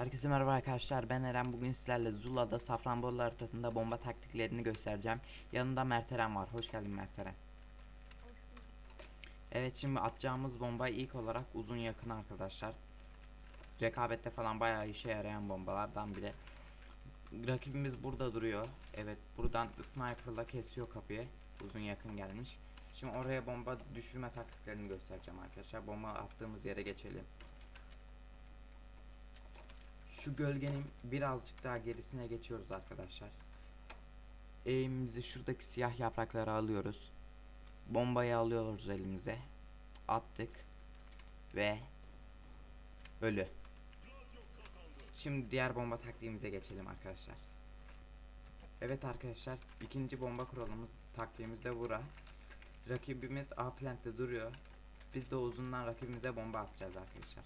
Herkese merhaba arkadaşlar ben Eren bugün sizlerle Zula'da Safranbolu haritasında bomba taktiklerini göstereceğim. Yanında Mert Eren var. Hoş geldin Mert Eren. Evet şimdi atacağımız bomba ilk olarak uzun yakın arkadaşlar. Rekabette falan bayağı işe yarayan bombalardan biri. Rakibimiz burada duruyor. Evet buradan sniperla kesiyor kapıyı. Uzun yakın gelmiş. Şimdi oraya bomba düşürme taktiklerini göstereceğim arkadaşlar. Bomba attığımız yere geçelim. Şu gölgenin birazcık daha gerisine geçiyoruz arkadaşlar. Eğimimizi şuradaki siyah yaprakları alıyoruz. Bombayı alıyoruz elimize. Attık. Ve ölü. Şimdi diğer bomba taktiğimize geçelim arkadaşlar. Evet arkadaşlar ikinci bomba kuralımız taktiğimiz de bura. Rakibimiz A plantte duruyor. Biz de uzundan rakibimize bomba atacağız arkadaşlar.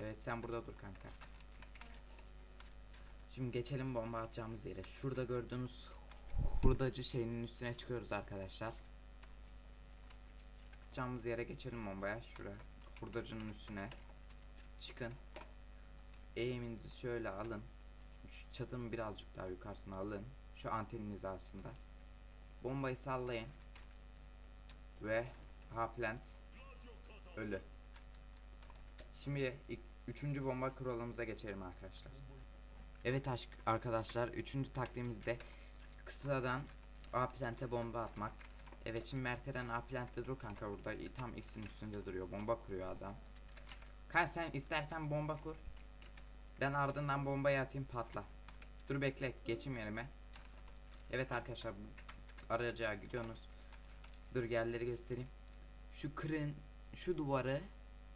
Evet sen burada dur kanka. Şimdi geçelim bomba atacağımız yere. Şurada gördüğünüz hurdacı şeyinin üstüne çıkıyoruz arkadaşlar. Atacağımız yere geçelim bombaya. Şuraya. Hurdacının üstüne. Çıkın. Eğiminizi şöyle alın. Şu çatının birazcık daha yukarısına alın. Şu antenin hizasında. Bombayı sallayın. Ve Haplant ölü. Şimdi ilk, üçüncü bomba kuralımıza geçelim arkadaşlar. Evet aşk arkadaşlar üçüncü taktiğimizde kısadan A plante bomba atmak. Evet şimdi Merteren A plantte dur kanka burada tam X'in üstünde duruyor bomba kuruyor adam. Kanka sen istersen bomba kur. Ben ardından bombayı atayım patla. Dur bekle geçeyim yerime. Evet arkadaşlar araca gidiyorsunuz. Dur yerleri göstereyim. Şu kırın şu duvarı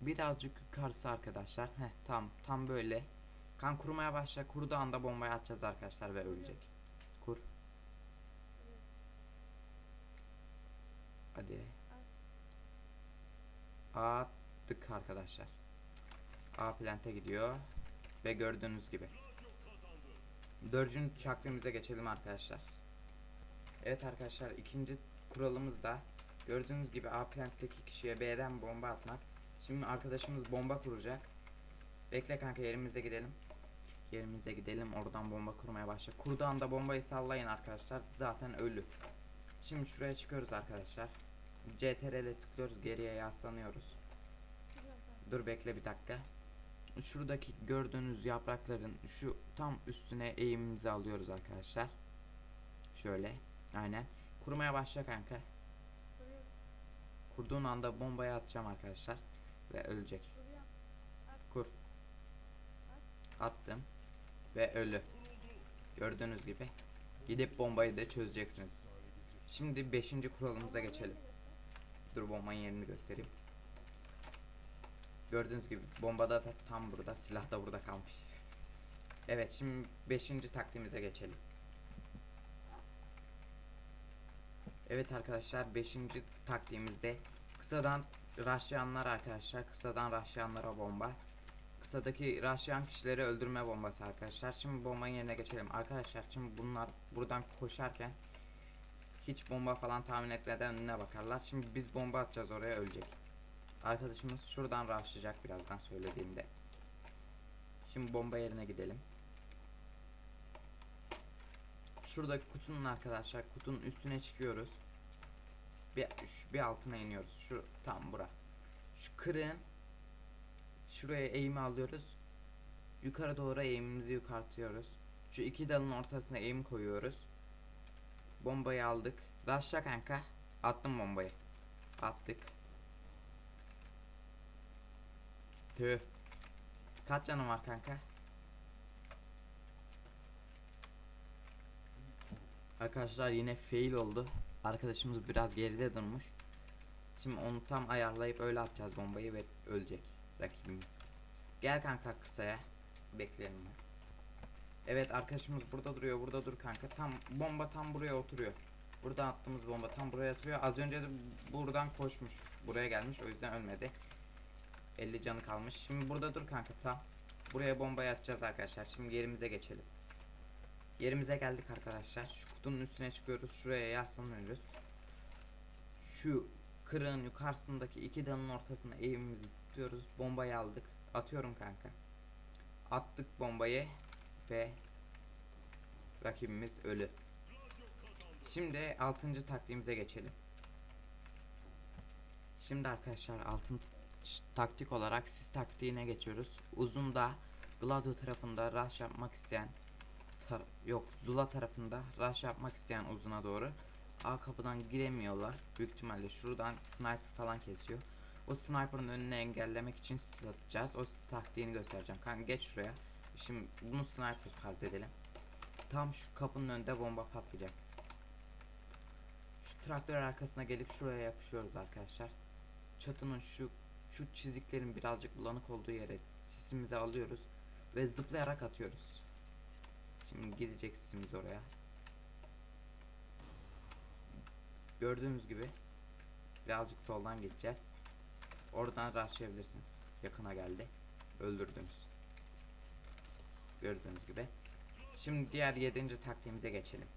birazcık yukarısı arkadaşlar. Heh tam tam böyle. Kan kurmaya başla. Kurduğu anda bombayı atacağız arkadaşlar ve ölecek. Kur. Hadi. Attık arkadaşlar. A plante gidiyor. Ve gördüğünüz gibi. Dördüncü taktiğimize geçelim arkadaşlar. Evet arkadaşlar ikinci kuralımız da gördüğünüz gibi A plantteki kişiye B'den bomba atmak. Şimdi arkadaşımız bomba kuracak. Bekle kanka yerimize gidelim. Yerimize gidelim oradan bomba kurmaya başla. Kurduğu anda bombayı sallayın arkadaşlar. Zaten ölü. Şimdi şuraya çıkıyoruz arkadaşlar. CTRL'e tıklıyoruz geriye yaslanıyoruz. Dur bekle bir dakika. Şuradaki gördüğünüz yaprakların şu tam üstüne eğimimizi alıyoruz arkadaşlar. Şöyle. Aynen. Kurmaya başla kanka. Kurduğun anda bombayı atacağım arkadaşlar. Ve ölecek. Attım. Ve ölü. Gördüğünüz gibi. Gidip bombayı da çözeceksiniz. Şimdi 5. kuralımıza geçelim. Dur bombanın yerini göstereyim. Gördüğünüz gibi bombada da tam burada, silah da burada kalmış. Evet, şimdi 5. taktiğimize geçelim. Evet arkadaşlar 5. taktiğimizde kısadan rushlayanlar arkadaşlar kısadan rushlayanlara bomba. Kısadaki rushlayan kişileri öldürme bombası arkadaşlar. Şimdi bombanın yerine geçelim. Arkadaşlar şimdi bunlar buradan koşarken hiç bomba falan tahmin etmeden önüne bakarlar. Şimdi biz bomba atacağız oraya ölecek. Arkadaşımız şuradan rushlayacak birazdan söylediğimde. Şimdi bomba yerine gidelim. Şuradaki kutunun arkadaşlar kutunun üstüne çıkıyoruz. Bir, şu- bir altına iniyoruz. Şu tam bura. Şu kırın şuraya eğimi alıyoruz. Yukarı doğru eğimimizi yukartıyoruz. Şu iki dalın ortasına eğim koyuyoruz. Bombayı aldık. Raşla kanka. Attım bombayı. Attık. Tüh. Kaç canım var kanka? Arkadaşlar yine fail oldu. Arkadaşımız biraz geride durmuş. Şimdi onu tam ayarlayıp öyle atacağız bombayı ve ölecek rakibimiz. Gel kanka kısaya. Bekleyelim. Evet arkadaşımız burada duruyor. Burada dur kanka. Tam bomba tam buraya oturuyor. Burada attığımız bomba tam buraya oturuyor. Az önce de buradan koşmuş. Buraya gelmiş. O yüzden ölmedi. 50 canı kalmış. Şimdi burada dur kanka tam. Buraya bombayı atacağız arkadaşlar. Şimdi yerimize geçelim. Yerimize geldik arkadaşlar. Şu kutunun üstüne çıkıyoruz. Şuraya yaslanıyoruz. Şu kırığın yukarısındaki iki dalın ortasına eğimimizi tutuyoruz. Bombayı aldık. Atıyorum kanka. Attık bombayı ve rakibimiz ölü. Şimdi 6. taktiğimize geçelim. Şimdi arkadaşlar altın taktik olarak sis taktiğine geçiyoruz. Uzunda Gladio tarafında rush yapmak isteyen yok Zula tarafında rush yapmak isteyen uzuna doğru A kapıdan giremiyorlar. Büyük ihtimalle şuradan sniper falan kesiyor. O sniper'ın önünü engellemek için sis atacağız. O taktiğini göstereceğim. Kanka geç şuraya. Şimdi bunu sniper farz edelim. Tam şu kapının önünde bomba patlayacak. Şu traktör arkasına gelip şuraya yapışıyoruz arkadaşlar. Çatının şu şu çiziklerin birazcık bulanık olduğu yere sisimizi alıyoruz ve zıplayarak atıyoruz. Şimdi gidecek sisimiz oraya. Gördüğünüz gibi birazcık soldan gideceğiz. Oradan rushlayabilirsiniz. Yakına geldi. Öldürdünüz. Gördüğünüz gibi. Şimdi diğer 7. taktiğimize geçelim.